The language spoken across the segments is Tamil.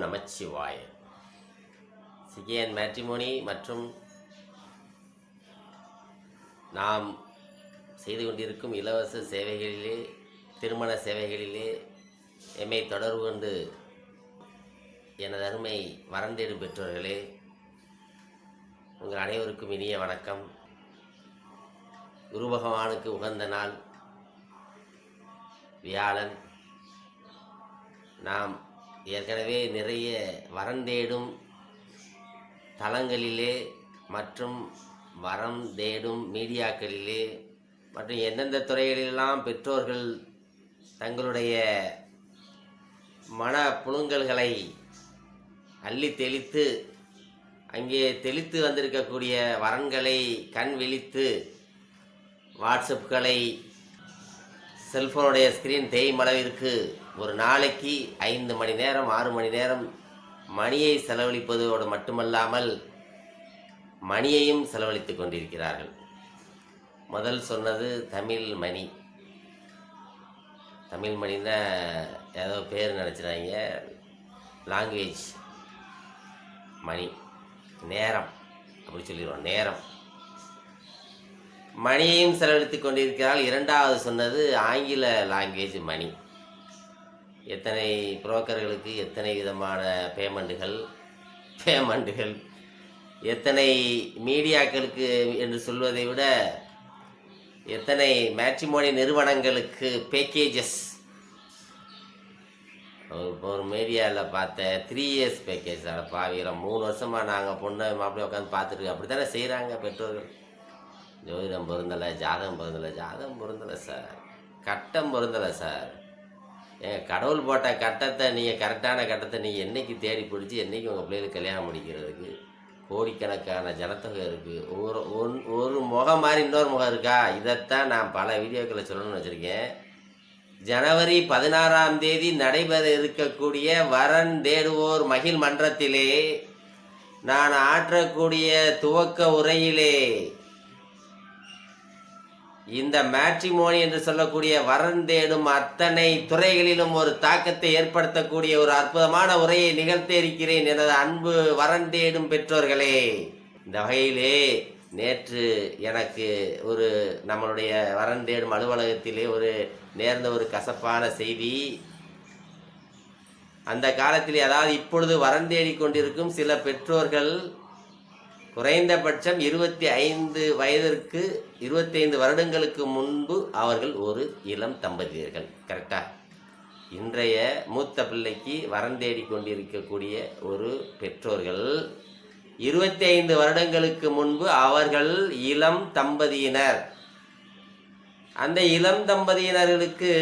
நமச்சிவாய. சிகேன் மேட்ரிமோனி மற்றும் நாம் செய்து கொண்டிருக்கும் இலவச சேவைகளிலே திருமண சேவைகளிலே எம்மை தொடர்பு கொண்டு எனது அருமை வறண்டிடும் பெற்றோர்களே உங்கள் அனைவருக்கும் இனிய வணக்கம். குரு பகவானுக்கு உகந்த நாள். வியாழன். நாம் ஏற்கனவே நிறைய வரந்தேடும் தளங்களிலே மற்றும் வரம் தேடும் மீடியாக்களிலே மற்றும் எந்தெந்த துறைகளிலெல்லாம் பெற்றோர்கள் தங்களுடைய மன புழுங்கல்களை அள்ளி தெளித்து அங்கே தெளித்து வந்திருக்கக்கூடிய வரன்களை கண் விழித்து வாட்ஸ்அப்களை செல்ஃபோனுடைய ஸ்க்ரீன் தேயும் அளவிற்கு ஒரு நாளைக்கு ஐந்து மணி நேரம் ஆறு மணி நேரம் மணியை செலவழிப்பதோடு மட்டுமல்லாமல் மணியையும் செலவழித்து கொண்டிருக்கிறார்கள். முதல் சொன்னது தமிழ் மணி. தமிழ் மணின்னா ஏதோ பேர் நினச்சிடாங்க லாங்குவேஜ் மணி. நேரம் அப்படி சொல்லிடுவோம் நேரம். மணியையும் செலவழித்து கொண்டிருக்கிறாள் இரண்டாவது சொன்னது ஆங்கில லாங்குவேஜ் மணி. எத்தனை புரோக்கர்களுக்கு எத்தனை விதமான பேமெண்ட்டுகள்? பேமெண்ட்டுகள். எத்தனை மீடியாக்களுக்கு என்று சொல்வதை விட எத்தனை மேட்ரிமோனி நிறுவனங்களுக்கு பேக்கேஜஸ் ஒரு ஒரு மீடியாவில் பார்த்த த்ரீ இயர்ஸ் பேக்கேஜ் அதை பாவிக்கிறோம் மூணு வருஷமாக நாங்கள் பொண்ணை மாப்பிள்ளை உட்காந்து பார்த்துருக்கோம் அப்படி தானே செய்கிறாங்க பெற்றோர்கள்? ஜோதிடம் பொருந்தலை ஜாதகம் பொருந்தலை ஜாதகம் பொருந்தலை சார். கட்டம் பொருந்தலை சார். ஏங்க கடவுள் போட்ட கட்டத்தை நீங்கள் கரெக்டான கட்டத்தை நீங்கள் என்னைக்கு தேடி பிடிச்சி என்றைக்கு உங்கள் பிள்ளைகளுக்கு கல்யாணம் முடிக்கிறதுக்கு கோடிக்கணக்கான ஜனத்தொகை இருக்குது ஒரு ஒன் ஒரு முகம் மாதிரி இன்னொரு முகம் இருக்கா? இதைத்தான் நான் பல வீடியோக்களை சொல்லணும்னு வச்சுருக்கேன். ஜனவரி பதினாறாம் தேதி நடைபெற இருக்கக்கூடிய வரன் தேடுவோர் மகிழ் மன்றத்திலே நான் ஆற்றக்கூடிய துவக்க உரையிலே இந்த மேட்ரிமோனி என்று சொல்லக்கூடிய வரன் தேடும் அத்தனை துறைகளிலும் ஒரு தாக்கத்தை ஏற்படுத்தக்கூடிய ஒரு அற்புதமான உரையை நிகழ்த்த இருக்கிறேன் எனது அன்பு வரன் தேடும் பெற்றோர்களே. இந்த வகையிலே நேற்று எனக்கு ஒரு நம்மளுடைய வரன் தேடும் அலுவலகத்திலே ஒரு நேர்ந்த ஒரு கசப்பான செய்தி. அந்த காலத்திலே அதாவது இப்பொழுது வரன் கொண்டிருக்கும் சில பெற்றோர்கள் குறைந்தபட்சம் இருபத்தி ஐந்து வயதிற்கு இருபத்தைந்து வருடங்களுக்கு முன்பு அவர்கள் ஒரு இளம் தம்பதியர்கள். கரெக்டா இன்றைய மூத்த பிள்ளைக்கு வரம் தேடி கொண்டிருக்கக்கூடிய ஒரு பெற்றோர்கள் இருபத்தி ஐந்து வருடங்களுக்கு முன்பு அவர்கள் இளம் தம்பதியினர். அந்த இளம் தம்பதியினர்களுக்கு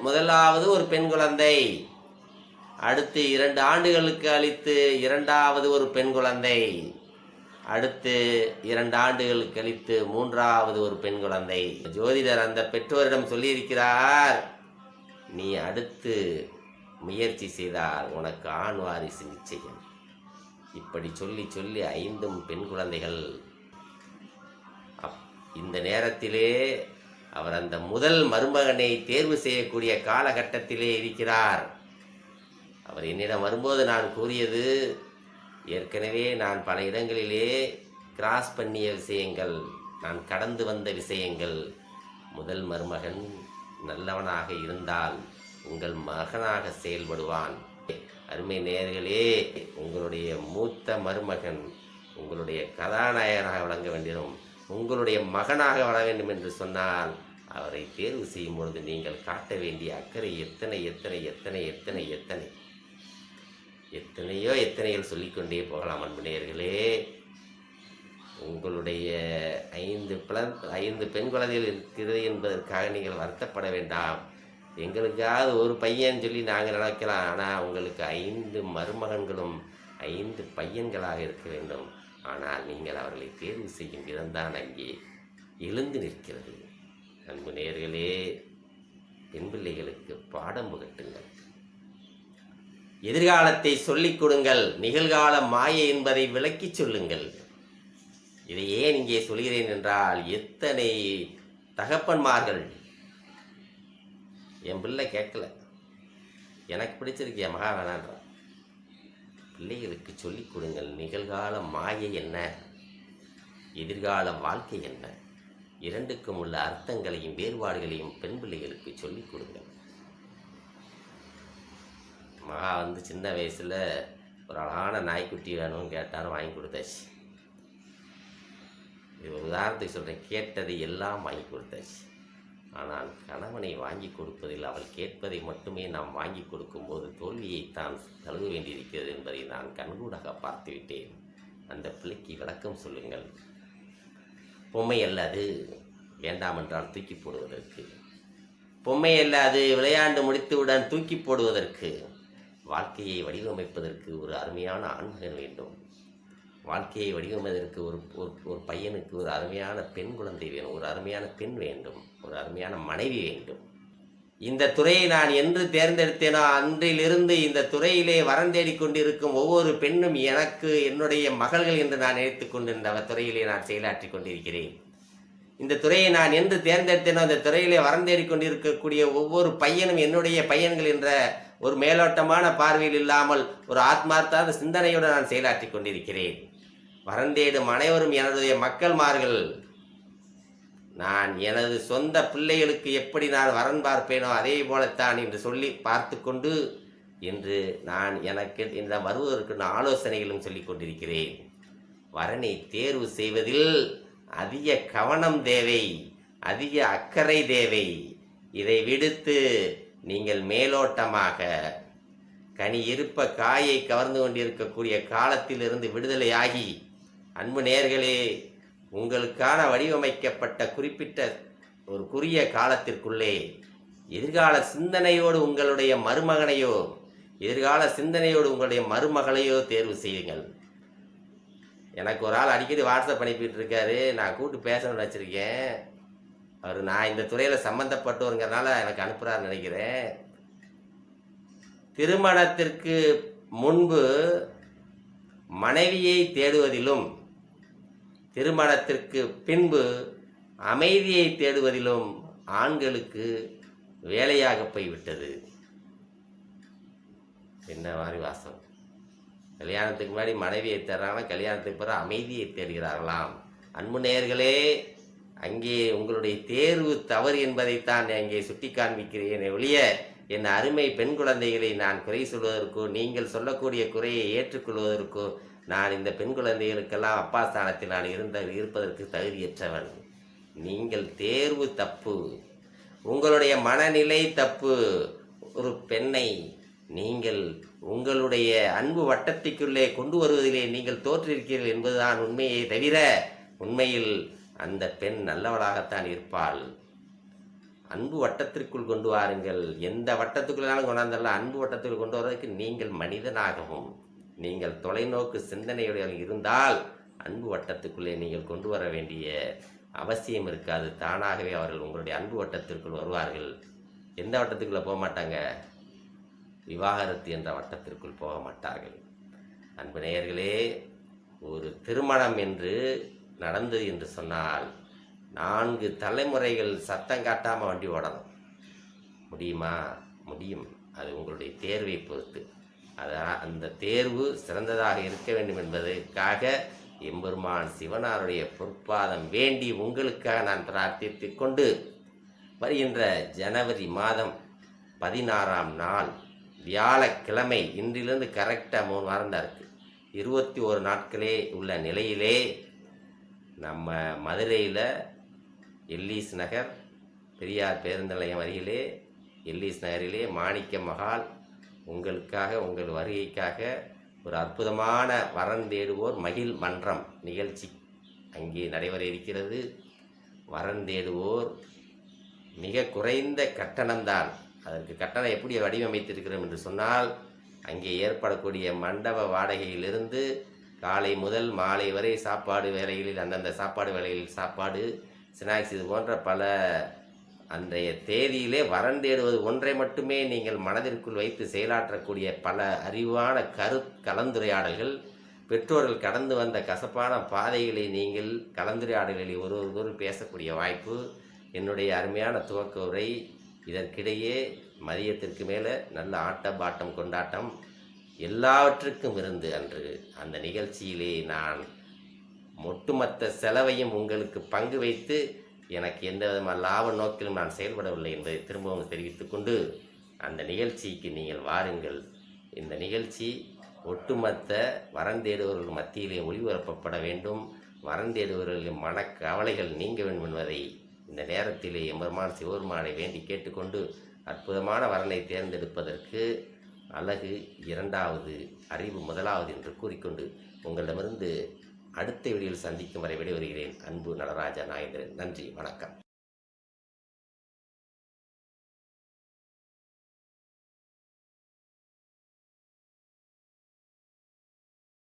முதலாவது ஒரு பெண் குழந்தை. அடுத்து இரண்டு ஆண்டுகளுக்கு அளித்து இரண்டாவது ஒரு பெண் குழந்தை. அடுத்து இரண்டு ஆண்டுகள் கழித்து மூன்றாவது ஒரு பெண் குழந்தை. ஜோதிடர் அந்த பெற்றோரிடம் சொல்லியிருக்கிறார் நீ அடுத்து முயற்சி செய்தால் உனக்கு ஆண் வாரிசு நிச்சயம். இப்படி சொல்லி சொல்லி ஐந்தும் பெண் குழந்தைகள் அப் இந்த நேரத்திலே அவர் அந்த முதல் மருமகனை தேர்வு செய்யக்கூடிய காலகட்டத்திலே இருக்கிறார். அவர் என்னிடம் வரும்போது நான் கூறியது ஏற்கனவே நான் பல இடங்களிலே கிராஸ் பண்ணிய விஷயங்கள் நான் கடந்து வந்த விஷயங்கள் முதல் மருமகன் நல்லவனாக இருந்தால் உங்கள் மகனாக செயல்படுவான். அருமை நேர்களே உங்களுடைய மூத்த மருமகன் உங்களுடைய கதாநாயகனாக வழங்க வேண்டும் உங்களுடைய மகனாக வர வேண்டும் என்று சொன்னால் அவரை தேர்வு செய்யும் பொழுது நீங்கள் காட்ட வேண்டிய அக்கறை எத்தனை எத்தனை எத்தனை எத்தனை எத்தனை? எத்தனையோ எத்தனைகள் சொல்லிக்கொண்டே போகலாம் அன்புநேயர்களே. உங்களுடைய ஐந்து பிள ஐந்து பெண் குழந்தைகள் இருக்கிறது என்பதற்காக நீங்கள் வருத்தப்பட வேண்டாம். எங்களுக்காவது ஒரு பையன் சொல்லி நாங்கள் நினைக்கலாம் ஆனால் உங்களுக்கு ஐந்து மருமகன்களும் ஐந்து பையன்களாக இருக்க வேண்டும். ஆனால் நீங்கள் அவர்களை தேர்வு செய்யும் விதம்தான் அங்கே எழுந்து நிற்கிறது. அன்பு நேர்களே பெண் பிள்ளைகளுக்கு பாடம் புகட்டுங்கள். எதிர்காலத்தை சொல்லிக் கொடுங்கள். நிகழ்கால மாயை என்பதை விளக்கிச் சொல்லுங்கள். இதை ஏன் இங்கே சொல்கிறேன் என்றால் எத்தனை தகப்பன்மார்கள் என் பிள்ளை கேட்கல. எனக்கு பிடிச்சிருக்கு என் மகா வேணான்றான். பிள்ளைகளுக்கு சொல்லிக் கொடுங்கள் நிகழ்கால மாயை என்ன? எதிர்கால வாழ்க்கை என்ன? இரண்டுக்கும் உள்ள அர்த்தங்களையும் வேறுபாடுகளையும் பெண் பிள்ளைகளுக்கு சொல்லிக் கொடுங்கள். மகா வந்து சின்ன வயசில் ஒரு அழகான நாய்க்குட்டி வேணும்னு கேட்டாலும் வாங்கி கொடுத்தாச்சு. இது ஒரு உதாரணத்துக்கு சொல்கிறேன் கேட்டதை எல்லாம் வாங்கி கொடுத்தாச்சு. ஆனால் கணவனை வாங்கி கொடுப்பதில் அவள் கேட்பதை மட்டுமே நாம் வாங்கி கொடுக்கும்போது தோல்வியைத்தான் தழுவ வேண்டியிருக்கிறது என்பதை நான் கண்கூடாக பார்த்துவிட்டேன். அந்த பிள்ளைக்கு விளக்கம் சொல்லுங்கள். பொம்மை அல்ல அது வேண்டாம் என்றால் தூக்கி போடுவதற்கு. பொம்மை அல்ல அது விளையாண்டு முடித்தவுடன் தூக்கி போடுவதற்கு. வாழ்க்கையை வடிவமைப்பதற்கு ஒரு அருமையான ஆண்மகன் வேண்டும். வாழ்க்கையை வடிவமைப்பதற்கு ஒரு ஒரு ஒரு பையனுக்கு ஒரு அருமையான பெண் குழந்தை வேணும் ஒரு அருமையான பெண் வேண்டும். ஒரு அருமையான மனைவி வேண்டும். இந்த துறையை நான் என்று தேர்ந்தெடுத்தேனோ? அன்றிலிருந்து இந்த துறையிலே வரம் கொண்டிருக்கும் ஒவ்வொரு பெண்ணும் எனக்கு என்னுடைய மகள்கள் என்று நான் நினைத்து கொண்டிருந்த துறையிலே நான் செயலாற்றிக் கொண்டிருக்கிறேன். இந்த துறையை நான் என்று தேர்ந்தெடுத்தேனோ அந்த துறையிலே வரம் கொண்டிருக்கக்கூடிய ஒவ்வொரு பையனும் என்னுடைய பையன்கள் என்ற ஒரு மேலோட்டமான பார்வையில் இல்லாமல் ஒரு ஆத்மார்த்தாத சிந்தனையுடன் நான் செயலாற்றிக் கொண்டிருக்கிறேன். வரந்தேடும் அனைவரும் எனதுடைய மக்கள்மார்கள். நான் எனது சொந்த பிள்ளைகளுக்கு எப்படி நான் வரன் பார்ப்பேனோ அதே போலத்தான் என்று சொல்லி பார்த்து கொண்டு இன்று நான் எனக்கு இந்த வருவதற்கு நான் ஆலோசனைகளும் சொல்லிக் கொண்டிருக்கிறேன். வரனை தேர்வு செய்வதில் அதிக கவனம் தேவை அதிக அக்கறை தேவை. இதை விடுத்து நீங்கள் மேலோட்டமாக கனி இருப்ப காயை கவர்ந்து கொண்டிருக்கக்கூடிய காலத்திலிருந்து விடுதலையாகி அன்பு நேர்களே உங்களுக்கான வடிவமைக்கப்பட்ட குறிப்பிட்ட ஒரு குறுகிய காலத்திற்குள்ளே எதிர்கால சிந்தனையோடு உங்களுடைய மருமகனையோ எதிர்கால சிந்தனையோடு உங்களுடைய மருமகளையோ தேர்வு செய்யுங்கள். எனக்கு ஒரு ஆள் அடிக்கடி வாட்ஸ்அப் அனுப்பிட்டு இருக்காரு. நான் கூப்பிட்டு பேசணும்னு வச்சுருக்கேன். அவர் நான் இந்த துறையில் சம்மந்தப்பட்டவருங்கிறனால எனக்கு அனுப்புகிறாருன்னு நினைக்கிறேன். திருமணத்திற்கு முன்பு மனைவியை தேடுவதிலும் திருமணத்திற்கு பின்பு அமைதியை தேடுவதிலும் ஆண்களுக்கு வேலையாக போய்விட்டது. என்ன மாதிரி வாசம். கல்யாணத்துக்கு முன்னாடி மனைவியை தேடுறாங்கன்னா கல்யாணத்துக்கு பிறகு அமைதியை தேடுகிறார்களாம். அன்பு நேயர்களே அங்கே உங்களுடைய தேர்வு தவறு என்பதைத்தான் அங்கே சுட்டி காண்பிக்கிறேன் ஒழிய என் அருமை பெண் குழந்தைகளை நான் குறை சொல்வதற்கோ நீங்கள் சொல்லக்கூடிய குறையை ஏற்றுக்கொள்வதற்கோ நான் இந்த பெண் குழந்தைகளுக்கெல்லாம் அப்பா ஸ்தானத்தில் நான் இருந்த இருப்பதற்கு தகுதியற்றவன். நீங்கள் தேர்வு தப்பு. உங்களுடைய மனநிலை தப்பு. ஒரு பெண்ணை நீங்கள் உங்களுடைய அன்பு வட்டத்திற்குள்ளே கொண்டு வருவதிலே நீங்கள் தோற்றிருக்கிறீர்கள் என்பதுதான் உண்மையை தவிர உண்மையில் அந்த பெண் நல்லவளாகத்தான் இருப்பாள். அன்பு வட்டத்திற்குள் கொண்டு வாருங்கள். எந்த வட்டத்துக்குள்ளாலும் கொண்டாந்தரலாம் அன்பு வட்டத்துக்குள் கொண்டு வர்றதுக்கு நீங்கள் மனிதனாகவும் நீங்கள் தொலைநோக்கு சிந்தனையுடைய இருந்தால் அன்பு வட்டத்துக்குள்ளே நீங்கள் கொண்டு வர வேண்டிய அவசியம் இருக்காது. தானாகவே அவர்கள் உங்களுடைய அன்பு வட்டத்திற்குள் வருவார்கள். எந்த வட்டத்துக்குள்ளே போக மாட்டாங்க? விவாகரத்து என்ற வட்டத்திற்குள் போக மாட்டார்கள். அன்பு நேயர்களே ஒரு திருமணம் என்று நடந்தது என்று சொன்னால் நான்கு தலைமுறைகள் சத்தம் காட்டாமல் வண்டி ஓடணும். முடியுமா? முடியும். அது உங்களுடைய தேர்வை பொறுத்து. அதான் அந்த தேர்வு சிறந்ததாக இருக்க வேண்டும் என்பதற்காக எம்பெருமான் சிவனாருடைய பொற்பாதம் வேண்டி உங்களுக்காக நான் பிரார்த்தித்து கொண்டு வருகின்ற ஜனவரி மாதம் பதினாறாம் நாள் வியாழக்கிழமை இன்றிலிருந்து கரெக்டாக மூணு வாரம் தான் இருக்குது இருபத்தி ஒரு நாட்களே உள்ள நிலையிலே நம்ம மதுரையில் எல்லீஸ் நகர் பெரியார் பேருந்து நிலையம் அருகிலே எல்லீஸ் நகரிலே மாணிக்க மகால் உங்களுக்காக உங்கள் வருகைக்காக ஒரு அற்புதமான வரன் தேடுவோர் மகிழ் மன்றம் நிகழ்ச்சி அங்கே நடைபெற இருக்கிறது. வரன் தேடுவோர் மிக குறைந்த கட்டணம்தான் அதற்கு கட்டணம் எப்படி வடிவமைத்திருக்கிறோம் என்று சொன்னால் அங்கே ஏற்படக்கூடிய மண்டப வாடகையிலிருந்து காலை முதல் மாலை வரை சாப்பாடு வேலைகளில் அந்தந்த சாப்பாடு வேலைகளில் சாப்பாடு ஸ்நாக்ஸ் இது போன்ற பல அன்றைய தேதியிலே வறண்டேடுவது ஒன்றை மட்டுமே நீங்கள் மனதிற்குள் வைத்து செயலாற்றக்கூடிய பல அறிவான கரு கலந்துரையாடல்கள். பெற்றோர்கள் கடந்து வந்த கசப்பான பாதைகளை நீங்கள் கலந்துரையாடல்களில் ஒருவருக்கொரு பேசக்கூடிய வாய்ப்பு. என்னுடைய அருமையான துவக்க உரை. இதற்கிடையே மதியத்திற்கு மேலே நல்ல ஆட்டம் பாட்டம் கொண்டாட்டம். எல்லாவற்றுக்கும் இருந்து அன்று அந்த நிகழ்ச்சியிலே நான் ஒட்டுமொத்த செலவையும் உங்களுக்கு பங்கு வைத்து எனக்கு எந்த விதமான லாப நோக்கிலும் நான் செயல்படவில்லை என்பதை திரும்பவும் தெரிவித்துக்கொண்டு அந்த நிகழ்ச்சிக்கு நீங்கள் வாருங்கள். இந்த நிகழ்ச்சி ஒட்டுமொத்த வரந்தேடுபவர்கள் மத்தியிலே ஒளிபரப்பப்பட வேண்டும். வரந்தேடுபவர்களின் மன மனக்கவலைகள் நீங்க வேண்டும் என்பதை இந்த நேரத்திலே எம்பெருமான் சிவபெருமானை வேண்டி கேட்டுக்கொண்டு அற்புதமான வரனை தேர்ந்தெடுப்பதற்கு அழகு இரண்டாவது அறிவு முதலாவது என்று கூறிக்கொண்டு உங்களிடமிருந்து அடுத்த வீடியோவில் சந்திக்கும் வரை விடைபெறுகிறேன். அன்பு நடராஜா நாயந்திரன். நன்றி. வணக்கம்.